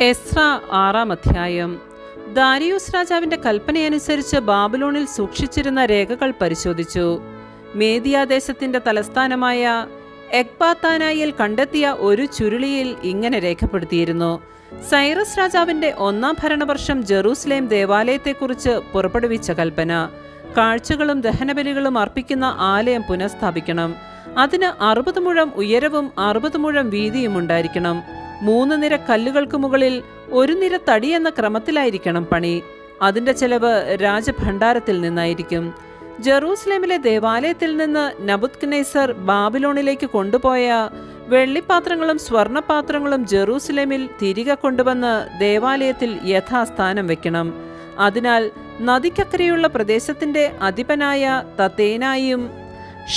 എസ്ര ആറാം അധ്യായം. ദാരിയൂസ് രാജാവിന്റെ കൽപ്പനയനുസരിച്ച് ബാബുലോണിൽ സൂക്ഷിച്ചിരുന്ന രേഖകൾ പരിശോധിച്ചു. മേദിയാദേശത്തിന്റെ തലസ്ഥാനമായ എക്ബാത്താനായിൽ കണ്ടെത്തിയ ഒരു ചുരുളിയിൽ ഇങ്ങനെ രേഖപ്പെടുത്തിയിരുന്നു. സൈറസ് രാജാവിന്റെ ഒന്നാം ഭരണവർഷം ജെറൂസലേം ദേവാലയത്തെക്കുറിച്ച് പുറപ്പെടുവിച്ച കൽപ്പന. കാഴ്ചകളും ദഹനബലികളും അർപ്പിക്കുന്ന ആലയം പുനഃസ്ഥാപിക്കണം. അതിന് അറുപത് മുഴം ഉയരവും അറുപത് മുഴം വീതിയും ഉണ്ടായിരിക്കണം. മൂന്ന് നിര കല്ലുകൾക്ക് മുകളിൽ ഒരു നിര തടി എന്ന ക്രമത്തിലായിരിക്കണം പണി. അതിന്റെ ചെലവ് രാജഭണ്ഡാരത്തിൽ നിന്നായിരിക്കും. ജെറൂസലേമിലെ ദേവാലയത്തിൽ നിന്ന് നബുദ്നേസർ ബാബിലോണിലേക്ക് കൊണ്ടുപോയ വെള്ളിപ്പാത്രങ്ങളും സ്വർണപാത്രങ്ങളും ജെറൂസലേമിൽ തിരികെ കൊണ്ടുവന്ന് ദേവാലയത്തിൽ യഥാസ്ഥാനം വെക്കണം. അതിനാൽ നദിക്കക്കരയുള്ള പ്രദേശത്തിന്റെ അധിപനായ തത്തേനായും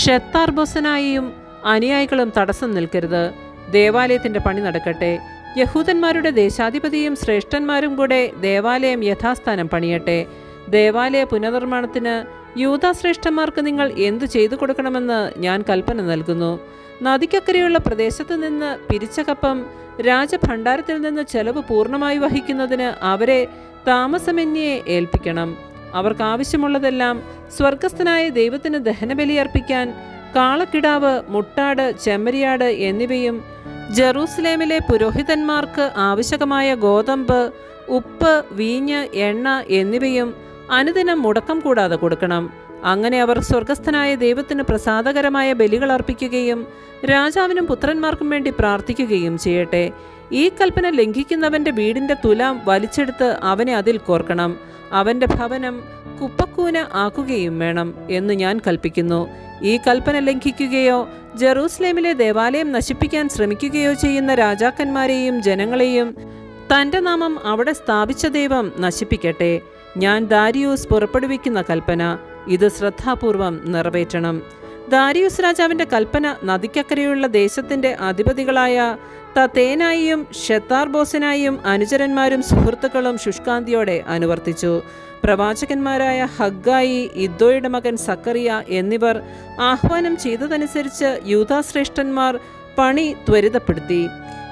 ഷെത്താർബോസനായും അനുയായികളും തടസ്സം നിൽക്കരുത്. ദേവാലയത്തിന്റെ പണി നടക്കട്ടെ. യഹൂദന്മാരുടെ ദേശാധിപതിയും ശ്രേഷ്ഠന്മാരും കൂടെ ദേവാലയം യഥാസ്ഥാനം പണിയട്ടെ. ദേവാലയ പുനർനിർമ്മാണത്തിന് യൂതാശ്രേഷ്ഠന്മാർക്ക് നിങ്ങൾ എന്തു ചെയ്തു കൊടുക്കണമെന്ന് ഞാൻ കൽപ്പന നൽകുന്നു. നദിക്കക്കരെയുള്ള പ്രദേശത്ത് നിന്ന് പിരിച്ച കപ്പം രാജഭണ്ഡാരത്തിൽ നിന്ന് ചെലവ് പൂർണമായി വഹിക്കുന്നതിന് അവരെ താമസമെന്യെ ഏൽപ്പിക്കണം. അവർക്ക് ആവശ്യമുള്ളതെല്ലാം സ്വർഗസ്ഥനായ ദൈവത്തിന് ദഹനബലി അർപ്പിക്കാൻ കാളക്കിടാവ് മുട്ടാട് ചെമ്മരിയാട് എന്നിവയും ജെറൂസലേമിലെ പുരോഹിതന്മാർക്ക് ആവശ്യമായ ഗോതമ്പ് ഉപ്പ് വീഞ്ഞ് എണ്ണ എന്നിവയും അനുദിനം മുടക്കം കൂടാതെ കൊടുക്കണം. അങ്ങനെ അവർ സ്വർഗസ്ഥനായ ദൈവത്തിന് പ്രസാദകരമായ ബലികൾ അർപ്പിക്കുകയും രാജാവിനും പുത്രന്മാർക്കും വേണ്ടി പ്രാർത്ഥിക്കുകയും ചെയ്യട്ടെ. ഈ കൽപ്പന ലംഘിക്കുന്നവന്റെ വീടിന്റെ തുലാം വലിച്ചെടുത്ത് അവനെ അതിൽ കോർക്കണം. അവന്റെ ഭവനം കുപ്പക്കൂന ആക്കുകയും വേണം എന്ന് ഞാൻ കൽപ്പിക്കുന്നു. ഈ കൽപ്പന ലംഘിക്കുകയോ ജെറൂസലേമിലെ ദേവാലയം നശിപ്പിക്കാൻ ശ്രമിക്കുകയോ ചെയ്യുന്ന രാജാക്കന്മാരെയും ജനങ്ങളെയും തന്റെ നാമം അവിടെ സ്ഥാപിച്ച ദൈവം നശിപ്പിക്കട്ടെ. ഞാൻ ദാരിയൂസ് പുറപ്പെടുവിക്കുന്ന കൽപ്പന ഇത് ശ്രദ്ധാപൂർവം നിറവേറ്റണം. ദാരിയൂസ് രാജാവിന്റെ കൽപ്പന നദിക്കക്കരയുള്ള ദേശത്തിന്റെ അധിപതികളായ തത്തേനായിയും ഷെത്താർബോസനായും അനുചരന്മാരും സുഹൃത്തുക്കളും ശുഷ്കാന്തിയോടെ അനുവർത്തിച്ചു. പ്രവാചകന്മാരായ ഹഗ്ഗായി ഇദ്ദോയുടെ മകൻ സക്കറിയ എന്നിവർ ആഹ്വാനം ചെയ്തതനുസരിച്ച് യൂതാശ്രേഷ്ഠന്മാർ പണി ത്വരിതപ്പെടുത്തി.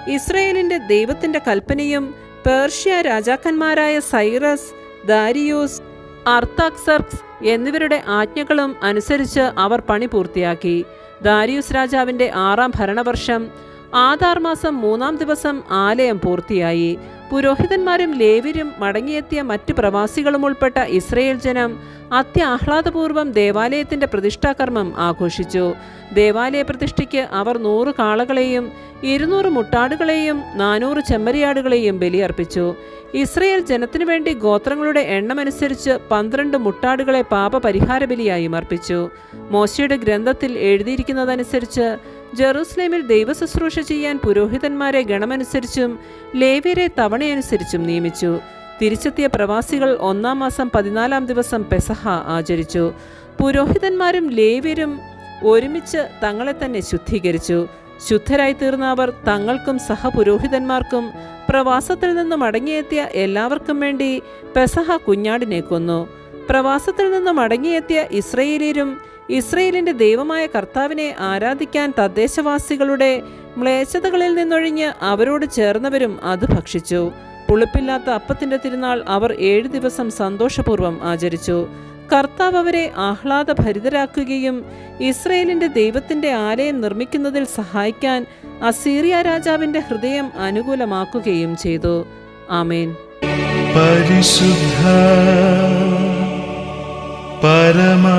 ഇസ്രയേലിന്റെ ദൈവത്തിന്റെ കൽപ്പനയും പേർഷ്യ രാജാക്കന്മാരായ സൈറസ് ദാരിയൂസ് അർത്താക്സർക്സ് എന്നിവരുടെ ആജ്ഞകളും അനുസരിച്ച് അവർ പണി പൂർത്തിയാക്കി. ദാരിയൂസ് രാജാവിന്റെ ആറാം ഭരണവർഷം ആധാർ മാസം മൂന്നാം ദിവസം ആലയം പൂർത്തിയായി. പുരോഹിതന്മാരും ലേവ്യരും മടങ്ങിയെത്തിയ മറ്റു പ്രവാസികളും ഉൾപ്പെട്ട ഇസ്രയേൽ ജനം അത്യാഹ്ലാദപൂർവം ദേവാലയത്തിന്റെ പ്രതിഷ്ഠാകർമ്മം ആഘോഷിച്ചു. ദേവാലയ പ്രതിഷ്ഠയ്ക്ക് അവർ നൂറ് കാളകളെയും ഇരുന്നൂറ് മുട്ടാടുകളെയും നാനൂറ് ചെമ്മരിയാടുകളെയും ബലിയർപ്പിച്ചു. ഇസ്രയേൽ ജനത്തിനു വേണ്ടി ഗോത്രങ്ങളുടെ എണ്ണമനുസരിച്ച് പന്ത്രണ്ട് മുട്ടാടുകളെ പാപപരിഹാര ബലിയായും അർപ്പിച്ചു. മോശയുടെ ഗ്രന്ഥത്തിൽ എഴുതിയിരിക്കുന്നതനുസരിച്ച് ജെറൂസലേമിൽ ദൈവശുശ്രൂഷ ചെയ്യാൻ പുരോഹിതന്മാരെ ഗണമനുസരിച്ചും ലേവ്യരെ തവണയനുസരിച്ചും നിയമിച്ചു. തിരിച്ചെത്തിയ പ്രവാസികൾ ഒന്നാം മാസം പതിനാലാം ദിവസം പെസഹ ആചരിച്ചു. പുരോഹിതന്മാരും ലേവ്യരും ഒരുമിച്ച് തങ്ങളെ തന്നെ ശുദ്ധീകരിച്ചു. ശുദ്ധരായി തീർന്ന അവർ തങ്ങൾക്കും സഹപുരോഹിതന്മാർക്കും പ്രവാസത്തിൽ നിന്ന് മടങ്ങിയെത്തിയ എല്ലാവർക്കും വേണ്ടി പെസഹ കുഞ്ഞാടിനെ കൊന്നു. പ്രവാസത്തിൽ നിന്ന് മടങ്ങിയെത്തിയ ഇസ്രയേലിയരും ഇസ്രയേലിന്റെ ദൈവമായ കർത്താവിനെ ആരാധിക്കാൻ തദ്ദേശവാസികളുടെ മ്ലേച്ഛതകളിൽ നിന്നൊഴിഞ്ഞ് അവരോട് ചേർന്നവരും അത് ഭക്ഷിച്ചു. പുളിപ്പില്ലാത്ത അപ്പത്തിന്റെ തിരുനാൾ അവർ ഏഴ് ദിവസം സന്തോഷപൂർവം ആചരിച്ചു. കർത്താവ് അവരെ ആഹ്ലാദഭരിതരാക്കുകയും ഇസ്രയേലിന്റെ ദൈവത്തിന്റെ ആലയം നിർമ്മിക്കുന്നതിൽ സഹായിക്കാൻ അസീറിയ രാജാവിന്റെ ഹൃദയം അനുകൂലമാക്കുകയും ചെയ്തു. ആമേൻ. പരിശുദ്ധ പരമ